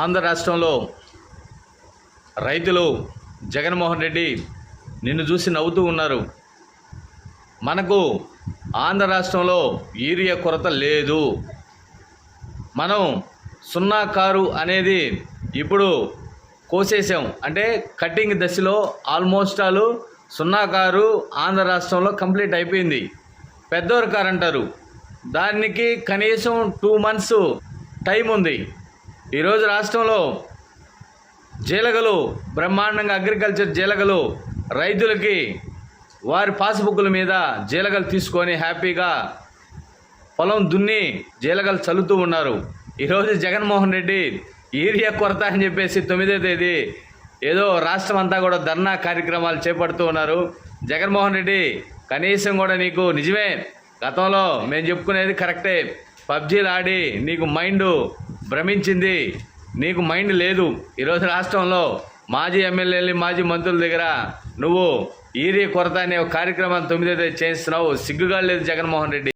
ఆంధ్ర రాష్ట్రంలో రైతులు జగన్మోహన్ రెడ్డి నిన్ను చూసి నవ్వుతూ ఉన్నారు. మనకు ఆంధ్ర రాష్ట్రంలో యూరియా కొరత లేదు. మనం సున్నా కారు అనేది ఇప్పుడు కోసేసాం. అంటే కటింగ్ దశలో ఆల్మోస్ట్ ఆల్ సున్నా కారు ఆంధ్ర రాష్ట్రంలో కంప్లీట్ అయిపోయింది. పెద్దోరు కారు అంటారు దానికి కనీసం టూ మంత్స్ టైం ఉంది. ఈరోజు రాష్ట్రంలో జీలగలు బ్రహ్మాండంగా అగ్రికల్చర్ జీలగలు రైతులకి వారి పాస్బుక్ల మీద జీలగలు తీసుకొని హ్యాపీగా పొలం దున్ని జీలగలు చల్లుతూ ఉన్నారు. ఈరోజు జగన్మోహన్ రెడ్డి ఏరియా కొరత అని చెప్పేసి తొమ్మిదో తేదీ ఏదో రాష్ట్రం అంతా కూడా ధర్నా కార్యక్రమాలు చేపడుతూ ఉన్నారు. జగన్మోహన్ రెడ్డి కనీసం కూడా నీకు నిజమే గతంలో మేము చెప్పుకునేది కరెక్టే. పబ్జీలు ఆడి నీకు మైండ్ భ్రమించింది. నీకు మైండ్ లేదు. ఈరోజు రాష్ట్రంలో మాజీ ఎమ్మెల్యేలు మాజీ మంత్రుల దగ్గర నువ్వు ఈరియా కొరత అనే కార్యక్రమాన్ని తొమ్మిదైతే చేస్తున్నావు. సిగ్గుగా లేదు జగన్మోహన్ రెడ్డి.